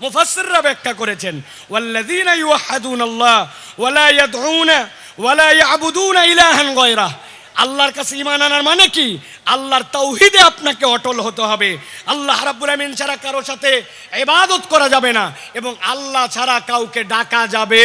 মুফাসসিররা ব্যাখ্যা করেছেন, ওয়াল্লাযীনা ইউহাদুনাল্লাহ ওয়ালা ইয়াদউনা ওয়ালা ইয়াবুদুনা ইলাহান গায়রা। আল্লাহর কাছে ঈমান আনার মানে কি? আল্লাহর তাওহীদে আপনাকে অটল হতে হবে। আল্লাহ রাব্বুল আমিন ছাড়া কারও সাথে ইবাদত করা যাবে না এবং আল্লাহ ছাড়া কাউকে ডাকা যাবে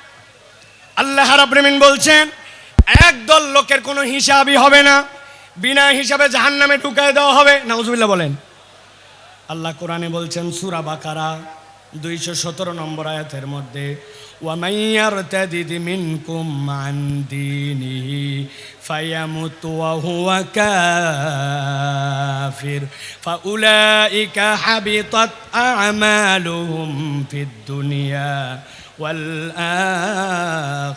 আল্লাহ রাব্বিমিন বলছেন একদল লোকের কোনো হিসাবই হবে না, বিনা হিসাবে জাহান্নামে ঢুকায় দেওয়া হবে। নাউজুবিল্লাহ বলেন। আল্লাহ কোরআনে বলছেন, সূরা বাকারা দুইশো সতেরো নম্বর আয়াতের মধ্যে ওয়ামাইয়ার তাদিদ মিনকুম মান দীনিহি ফায়ামুত ওয়া হুয়া কাফির, ফাউলাইকা হাবিতাত আ'মালুহুম ফিদ দুনিয়া। والآخرة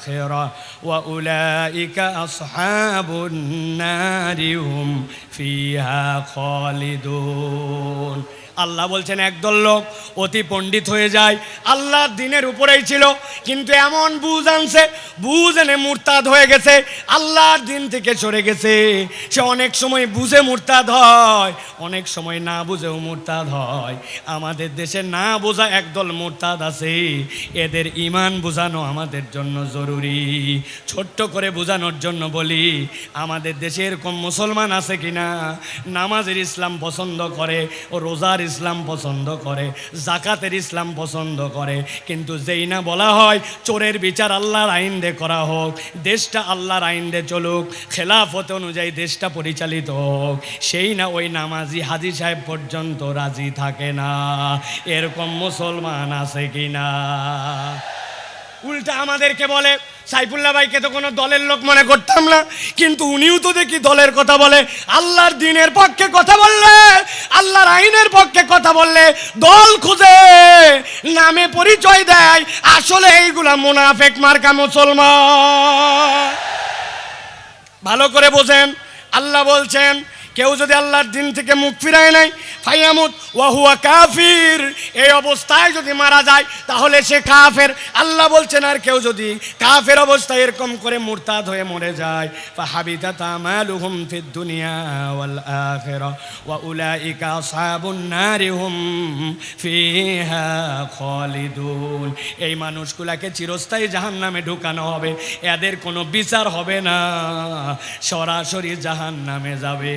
وأولئك أصحاب النار هم فيها خالدون. আল্লাহ বলছেন, একদল লোক অতি পণ্ডিত হয়ে যায়। আল্লাহর দিনের উপরেই ছিল, কিন্তু এমন বুঝ আনছে, বুঝ এনে মুরতাদ হয়ে গেছে, আল্লাহর দিন থেকে সরে গেছে। সে অনেক সময় বুঝে মুরতাদ হয়, অনেক সময় না বুঝেও মুরতাদ হয়। আমাদের দেশে না বোঝা একদল মুরতাদ আছে। এদের ইমান বোঝানো আমাদের জন্য জরুরি। ছোট্ট করে বোঝানোর জন্য বলি, আমাদের দেশে এরকম মুসলমান আছে কিনা? নামাজের ইসলাম পছন্দ করে ও রোজার ইসলাম পছন্দ করে, জাকাতের ইসলাম পছন্দ করে। কিন্তু যেই না বলা হয়, চোরের বিচার আল্লাহর আইন দে করা হোক, দেশটা আল্লাহর আইন দে চলুক, খেলাফত অনুযায়ী দেশটা পরিচালিত হোক, সেই না ওই নামাজি হাজি সাহেব পর্যন্ত রাজি থাকে না। এরকম মুসলমান আছে কিনা উল্টা আমাদেরকে বলে, সাইফুল্লাহ ভাইকে তো কোনো দলের লোক মনে করতাম না, কিন্তু উনিও তো দেখি দলের কথা বলে, আল্লাহর দিনের পক্ষে কথা বললে, আল্লাহর কথা বললে দল খুঁজে। নামে পরিচয় দেয়, আসলে এইগুলা মুনাফেক মার্কা মুসলমান। ভালো করে বোঝেন, আল্লাহ বলছেন কেউ যদি আল্লাহর দিন থেকে মুখ ফিরায় নাই ফাইয়ামুত ওয়াহুয়া কাফির। এই অবস্থায় যদি মারা যায়, তাহলে সে কাফের। আল্লাহ বলছেন, আর কেউ যদি কাফের অবস্থায় এরকম করে মুরতাদ হয়ে মরে যায় ফাহাবিতা তামালুহুম ফিদ দুনিয়া ওয়াল আখিরা, ওয়া উলাইকা আসহাবুন নারি হুম ফিহা খালিদুন। এই মানুষগুলাকে চিরস্থায়ী জাহান্নামে ঢুকানো হবে। এদের কোনো বিচার হবে না। সরাসরি জাহান্নামে যাবে।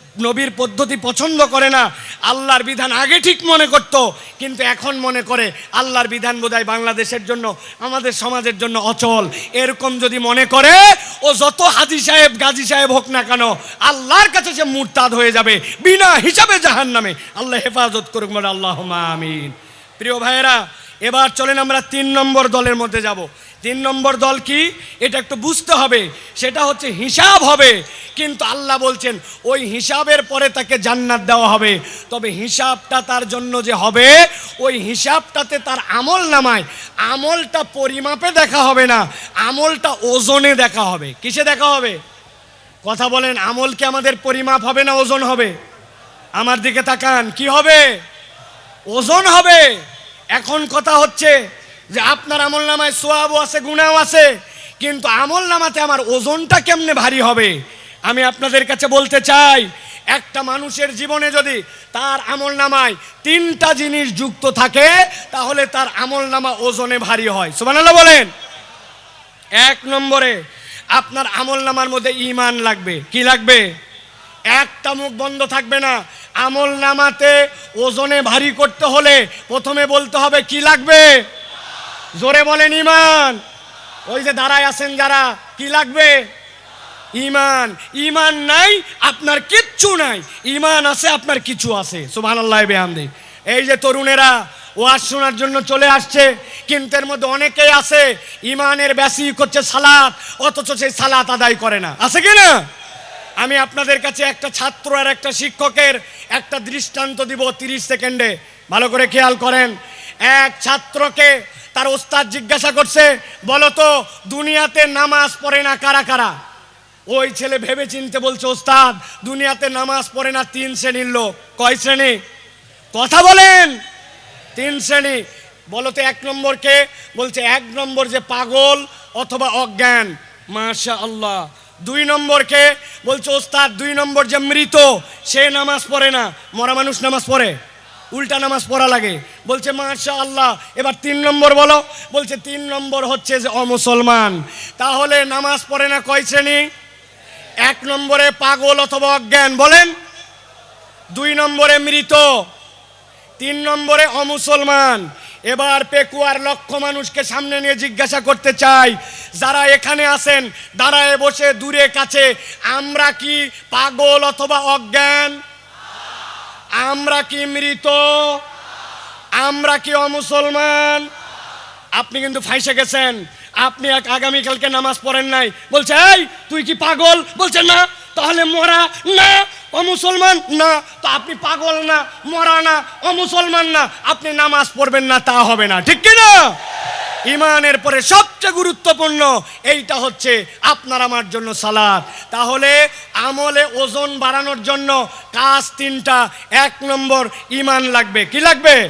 নবীর পদ্ধতি পছন্দ করে না, আল্লাহর বিধান আগে ঠিক মনে করত, কিন্তু এখন মনে করে আল্লাহর বিধান বোধহয় বাংলাদেশের জন্য, আমাদের সমাজের জন্য অচল। এরকম যদি মনে করে, ও যত হাজি সাহেব, গাজী সাহেব হোক না কেন, আল্লাহর কাছে সে মুরতাদ হয়ে যাবে, বিনা হিসাবে জাহান নামে আল্লাহ হেফাজত করুক মানে আল্লাহ আমিন। প্রিয় ভাইয়েরা, এবার চলেন আমরা তিন নম্বর দলের মধ্যে যাব। তিন নম্বর দল কি? এটা একটু বুঝতে হবে। সেটা হচ্ছে হিসাব হবে। কিন্তু আল্লাহ বলছেন, ওই হিসাবের পরে তাকে জান্নাত দেওয়া হবে। তবে হিসাবটা তার জন্য যে হবে, ওই হিসাবটাতে তার আমল নামায়। আমলটা পরিমাপে দেখা হবে না, আমলটা ওজনে দেখা হবে। কিসে দেখা হবে? কথা বলেন, আমল কি আমাদের পরিমাপ হবে না ওজন হবে? আমার দিকে তাকান, কি হবে? ওজন হবে। এখন কথা হচ্ছে যে আপনার আমল নামায় সোয়াবও আছে, গুণাও আছে, কিন্তু আমল নামাতে আমার ওজনটা কেমনে ভারী হবে? আমি আপনাদের কাছে বলতে চাই, একটা মানুষের জীবনে যদি তার আমল নামায় তিনটা জিনিস যুক্ত থাকে, তাহলে তার আমল নামা ওজনে ভারী হয়। সুবহানাল্লাহ বলেন। এক নম্বরে, আপনার আমল নামার মধ্যে ইমান লাগবে। কি লাগবে? একটা মুখ বন্ধ থাকবে না। আমল নামাতে ওজনে ভারী করতে হলে প্রথমে বলতে হবে, কি লাগবে? জোরে বলেন ইমান ওই যে দাঁড়ায় আছেন যারা, কি লাগবে? ইমান ইমান নাই, আপনার কিচ্ছু নাই। ইমান আছে, আপনার কিছু আছে। সুবহান আল্লাহ বেহামদি। এই যে তরুণেরা, ওয়াজ শোনার জন্য চলে আসছে, কিন্তু এর মধ্যে অনেকেই আছে ইমানের বেশি করছে সালাত, অথচ সেই সালাত আদায় করে না। আছে কি না? আমি আপনাদের কাছে একটা ছাত্র আর একটা শিক্ষকের একটা দৃষ্টান্ত দিব তিরিশ সেকেন্ডে। ভালো করে খেয়াল করেন। এক ছাত্রকে তার ওস্তাদ জিজ্ঞাসা করছে বলো তো দুনিয়াতে নামাজ পড়ে না কারা কারা? ওই ছেলে ভেবে চিনতে বলছে, ওস্তাদ, দুনিয়াতে নামাজ পড়ে না তিন শ্রেণির লোক। কয় শ্রেণি? কথা বলেন! তিন শ্রেণি। বলো তো এক নম্বরকে বলছে, এক নম্বর যে পাগল অথবা অজ্ঞান। মাশা আল্লাহ দুই নম্বরকে বলছে, ওস্তাদ, দুই নম্বর যে মৃত, সে নামাজ পড়ে না। মরা মানুষ নামাজ পড়ে? উল্টা নামাজ পড়া লাগে। বলছে মাশা আল্লাহ এবার তিন নম্বর বলো। বলছে, তিন নম্বর হচ্ছে যে অমুসলমান তাহলে নামাজ পড়ে না কয় শ্রেণি? এক নম্বরে পাগল অথবা অজ্ঞান, বলেন। দুই নম্বরে মৃত। তিন নম্বরে অমুসলমান এবার পেকুয়ার লক্ষ মানুষকে সামনে নিয়ে জিজ্ঞাসা করতে চাই, যারা এখানে আছেন, দাঁড়ায় বসে, দূরে, কাছে, আমরা কি পাগল অথবা অজ্ঞান? আমরা কি মৃত? আমরা কি অমুসলমান? আপনি কিন্তু ফাইসে গেছেন। আপনি এক আগামীকালকে নামাজ পড়েন নাই। বলছে, এই, তুই কি পাগল? বলছে, না। তাহলে মরা না ও মুসলমান না। তো আপনি পাগল না, মরা না ও মুসলমান না। আপনি নামাজ পড়বেন না, তা হবে না। ঠিক কি না ইমানের পরে সবচেয়ে গুরুত্বপূর্ণ এইটা হচ্ছে আপনার আমার জন্য সালাদ। তাহলে আমলে ওজন বাড়ানোর জন্য কাজ তিনটা। এক নম্বর, ইমান লাগবে। কি লাগবে?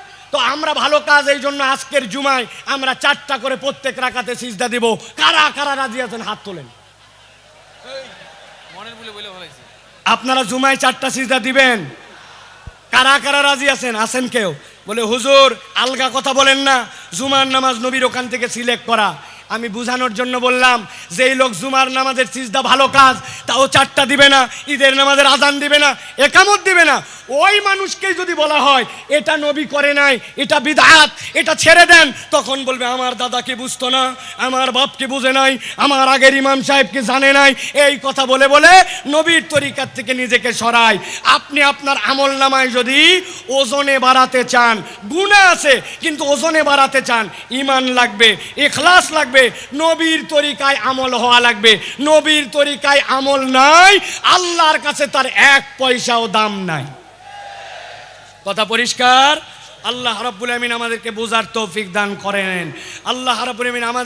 তো আমরা ভালো কাজ এই জন্য আজকের জুমায় আমরা চারটা করে প্রত্যেক রাখাতে সিজদা দিব। কারা কারা রাজি আছেন? হাত তোলেন। আপনারা জুমায় চারটা সিজদা দিবেন। কারা কারা রাজি আছেন? আছেন কেউ? বলে, হুজুর, আলগা কথা বলেন না। জুমার নামাজ নবীর ওখান থেকে সিলেক্ট করা। আমি বুঝানোর জন্য বললাম, যেই লোক জুমার নামাজের সিজদা ভালো কাজ তাও চারটা দিবে না, ঈদের নামাজের আজান দিবে না, একামত দিবে না। ওই মানুষকে যদি বলা হয়, এটা নবী করে নাই, এটা বিদাত, এটা ছেড়ে দেন, তখন বলবে, আমার দাদাকে বুঝতো না, আমার বাপকে বুঝে নাই, আমার আগের ইমাম সাহেবকে জানে নাই? এই কথা বলে বলে নবীর তরিকার থেকে নিজেকে সরায়। আপনি আপনার আমল নামায় যদি ওজনে বাড়াতে চান। গুণা আছে, কিন্তু ওজনে বাড়াতে চান। ইমান লাগবে এখলাস লাগবে, নবীর তরিকায় আমল হওয়া লাগবে। নবীর তরিকায় আমল নাই, আল্লাহর কাছে তার এক পয়সাও দাম নাই। কথা পরিষ্কার? আল্লাহ রাব্বুল আমিন আমাদেরকে বোঝার তৌফিক দান করেন। আল্লাহ রাব্বুল আমিন আমাদের